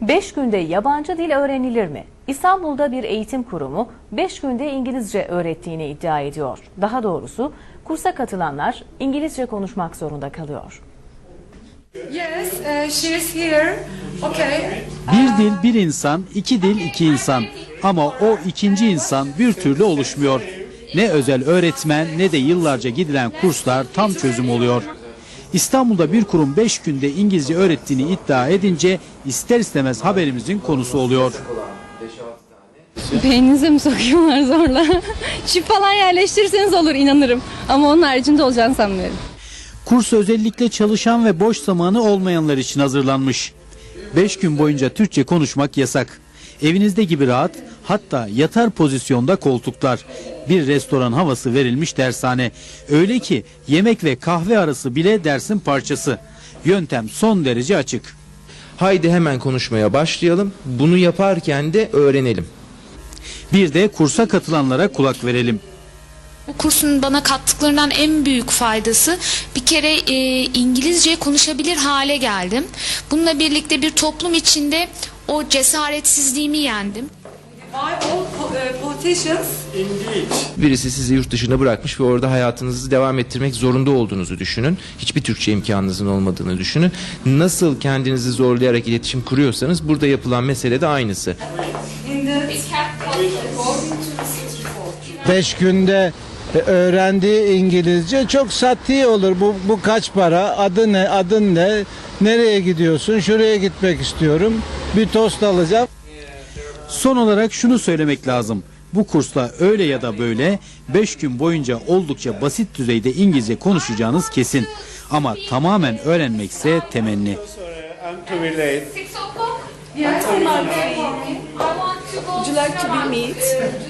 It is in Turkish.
5 günde yabancı dil öğrenilir mi? İstanbul'da bir eğitim kurumu 5 günde İngilizce öğrettiğini iddia ediyor. Daha doğrusu kursa katılanlar İngilizce konuşmak zorunda kalıyor. Yes, uh, she is here. Okay. Bir dil bir insan, iki dil iki insan. Ama o ikinci insan bir türlü oluşmuyor. Ne özel öğretmen ne de yıllarca gidilen kurslar tam çözüm oluyor. İstanbul'da bir kurum 5 günde İngilizce öğrettiğini iddia edince ister istemez haberimizin konusu oluyor. Beyninize mi sokuyorlar zorla? Çip falan yerleştirirseniz olur inanırım. Ama onun haricinde olacağını sanmıyorum. Kurs özellikle çalışan ve boş zamanı olmayanlar için hazırlanmış. 5 gün boyunca Türkçe konuşmak yasak. Evinizde gibi rahat, hatta yatar pozisyonda koltuklar. Bir restoran havası verilmiş dershane. Öyle ki yemek ve kahve arası bile dersin parçası. Yöntem son derece açık. Haydi hemen konuşmaya başlayalım. Bunu yaparken de öğrenelim. Bir de kursa katılanlara kulak verelim. Bu kursun bana kattıklarından en büyük faydası bir kere e, İngilizce konuşabilir hale geldim. Bununla birlikte bir toplum içinde o cesaretsizliğimi yendim. Why all po- politicians Birisi sizi yurt dışına bırakmış ve orada hayatınızı devam ettirmek zorunda olduğunuzu düşünün. Hiçbir Türkçe imkanınızın olmadığını düşünün. Nasıl kendinizi zorlayarak iletişim kuruyorsanız burada yapılan mesele de aynısı. Beş günde e, öğrendiği İngilizce çok sati olur. Bu, bu kaç para? Adı ne? Adın ne? Nereye gidiyorsun? Şuraya gitmek istiyorum. Bir tost alacağım. Son olarak şunu söylemek lazım. Bu kursla öyle ya da böyle 5 gün boyunca oldukça basit düzeyde İngilizce konuşacağınız kesin. Ama tamamen öğrenmekse temenni. would you like to be meet?